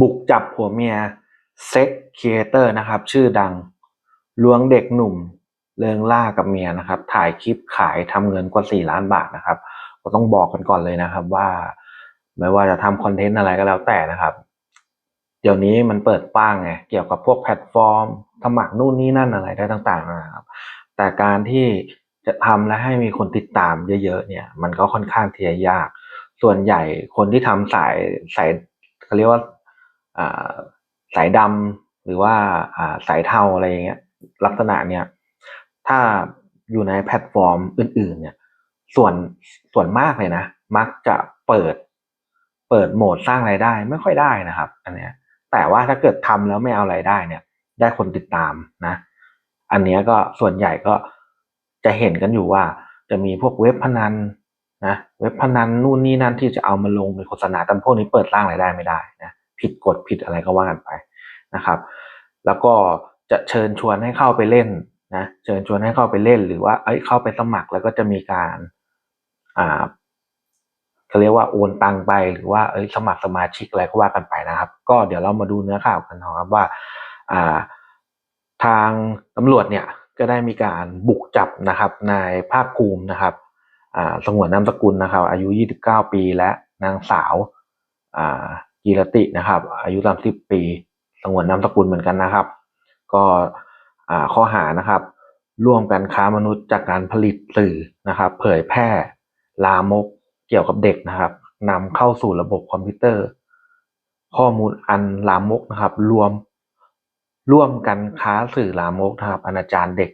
บุกจับผัวเมียเซ็กครีเอเตอร์นะครับ ชื่อดังลวงเด็กหนุ่มเลิงล่ากับเมียนะครับ ถ่ายคลิปขายทำเงินกว่าสี่ล้านบาทนะครับ ก็ต้องบอกกันก่อนเลยนะครับว่า ไม่ว่าจะทำคอนเทนต์อะไรก็แล้วแต่นะครับ เดี๋ยวนี้มันเปิดกว้างไงเกี่ยวกับพวกแพลตฟอร์มสมัครนู่นนี่นั่นอะไรได้ต่างๆนะครับ แต่การที่จะทำและให้มีคนติดตามเยอะๆเนี่ย มันก็ค่อนข้างที่จะยาก ส่วนใหญ่คนที่ทำสายสายเขาเรียกว่า สายดำหรือว่าสายเทาอะไรอย่างเงี้ยลักษณะเนี่ยถ้าอยู่ในแพลตฟอร์มอื่น ๆ เนี่ย ส่วนส่วนมากเลยนะ มักจะเปิด เปิดโหมดสร้างรายได้ไม่ค่อยได้นะครับ อันเนี้ย แต่ว่าถ้าเกิดทำแล้วไม่เอารายได้เนี่ย ได้คนติดตามนะ อันเนี้ยก็ส่วนใหญ่ก็จะเห็นกันอยู่ว่า จะมีพวกเว็บพนันนะเว็บพนันนู่นนี่นั่นที่จะเอามาลงเป็นโฆษณาแต่พวกนี้เปิดสร้างรายได้ไม่ได้ ผิดกฎผิดอะไรก็ว่ากันไปนะครับ แล้วก็จะเชิญชวนให้เข้าไปเล่นนะเชิญชวนให้เข้าไปเล่นหรือว่าเอ้ยเข้าไปสมัครแล้วก็จะมีการอ่าเขาเรียกว่าโอนตังไปหรือว่าเอ้ยสมัครสมาชิกอะไรก็ว่ากันไปนะครับ ก็เดี๋ยวเรามาดูเนื้อข่าวกันนะครับว่าอ่าทางตำรวจเนี่ยก็ได้มีการบุกจับนะครับนายภาคภูมินะครับอ่าสงวนนามสกุลนะครับ อายุ 29 ปีและนางสาวอ่า กีรตินะครับ อายุ 30 ปีสงวนนามสกุลเหมือนกันนะครับ ก็ข้อหานะครับ ร่วมกันค้ามนุษย์จากการผลิตสื่อนะครับ เผยแพร่ลามกเกี่ยวกับเด็กนะครับนำเข้าสู่ระบบคอมพิวเตอร์ ข้อมูลอันลามกนะครับ รวมร่วมกันค้าสื่อลามกนะครับอนาจารเด็ก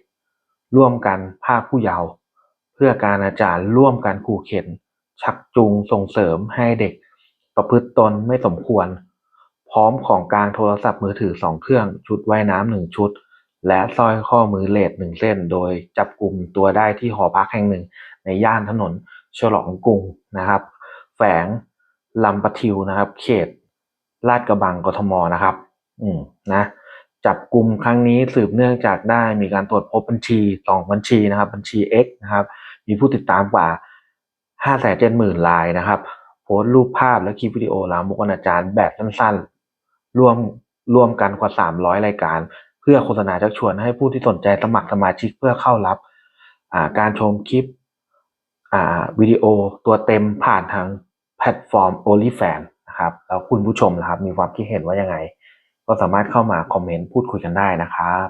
ร่วมกันภาคผู้เยาว์เพื่อการอนาจารร่วมกันขู่เข็น ชักจูงส่งเสริมให้เด็ก ประพฤติตนไม่สมควร พร้อมของกลางโทรศัพท์มือถือสองเครื่อง ชุดว่ายน้ำหนึ่งชุด และสร้อยข้อมือเลดหนึ่งเส้น โดยจับกลุ่มตัวได้ที่หอพักแห่งหนึ่ง ในย่านถนนฉลองกรุงนะครับ แฝงลำปะทิวนะครับ เขตลาดกระบังกทมนะครับ อืมนะจับกลุ่มครั้งนี้สืบเนื่องจากได้มีการตรวจพบบัญชีสองบัญชีนะครับ บัญชี X นะครับ มีผู้ติดตามกว่า5 7 0 0 0 0ลายนะครับ พสต์รูปภาพและคลิปวิดีโอลามกอนาจารแบบสั้นๆ ร่วมร่วมกันกว่า 300 รายการ เพื่อโฆษณาชักชวนให้ผู้ที่สนใจสมัครสมาชิกเพื่อเข้ารับาการชมคลิปวิดีโอตัวเต็มผ่านทางแพลตฟอร์ม o n l y f a n นะครับแล้วคุณผู้ชมนะครับมีความคิดเห็นว่ายังไง ก็สามารถเข้ามาคอมเมนต์พูดคุยกันได้นะครับ